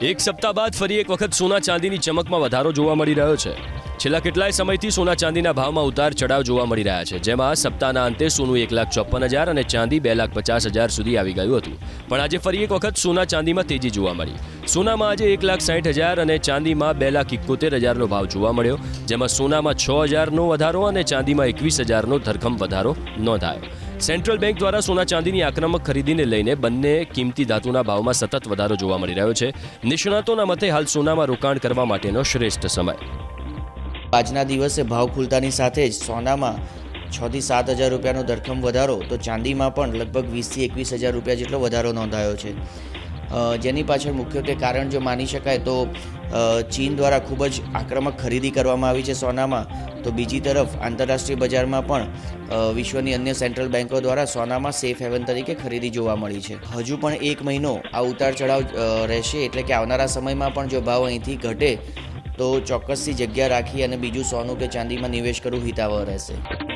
એક સપ્તાહ બાદ ફરી એક વખત સોના ચાંદીની ચમકમાં વધારો જોવા મળી રહ્યો છે. છેલ્લા કેટલાય સમયથી સોના ચાંદીના ભાવમાં ઉતાર ચઢાવ જોવા મળી રહ્યા છે. જેમાં સપ્તાહના અંતે સોનું એક લાખ ચોપન હજાર અને ચાંદી બે લાખ પચાસ હજાર સુધી આવી ગયું હતું. પણ આજે ફરી એક વખત સોના ચાંદીમાં તેજી જોવા મળી. સોનામાં આજે એક લાખ સાઠ હજાર અને ચાંદીમાં બે લાખ ઇકોતેર હજારનો ભાવ જોવા મળ્યો. જેમાં સોનામાં છ હજારનો વધારો અને ચાંદીમાં એકવીસ હજારનો ધરખમ વધારો નોંધાયો. સેન્ટ્રલ બેંક દ્વારા સોના ચાંદીની આક્રમક ખરીદીને લઈને બંને કિંમતી ધાતુના ભાવમાં સતત વધારો જોવા મળી રહ્યો છે. નિષ્ણાતોના મતે હાલ સોનામાં રોકાણ કરવા માટેનો શ્રેષ્ઠ સમય. આજના દિવસે ભાવ ખુલતાની સાથે જ સોનામાં છથી સાત હજાર રૂપિયાનો ધરખમ વધારો, તો ચાંદીમાં પણ લગભગ વીસથી એકવીસ હજાર રૂપિયા જેટલો વધારો નોંધાયો છે. જેની પાછળ મુખ્યત્વે કારણ જો માની શકાય તો ચીન દ્વારા ખૂબ જ આક્રમક ખરીદી કરવામાં આવી છે સોનામાં. તો બીજી તરફ આંતરરાષ્ટ્રીય બજારમાં પણ વિશ્વની અન્ય સેન્ટ્રલ બેન્કો દ્વારા સોનામાં સેફ હેવન તરીકે ખરીદી જોવા મળી છે. હજુ પણ એક મહિનો આ ઉતાર ચઢાવ રહેશે એટલે કે આવનારા સમયમાં પણ જો ભાવ અહીંથી ઘટે, તો ચોક્કસથી જગ્યા રાખી અને બીજું સોનું કે ચાંદીમાં નિવેશ કરવું હિતાવહ રહેશે.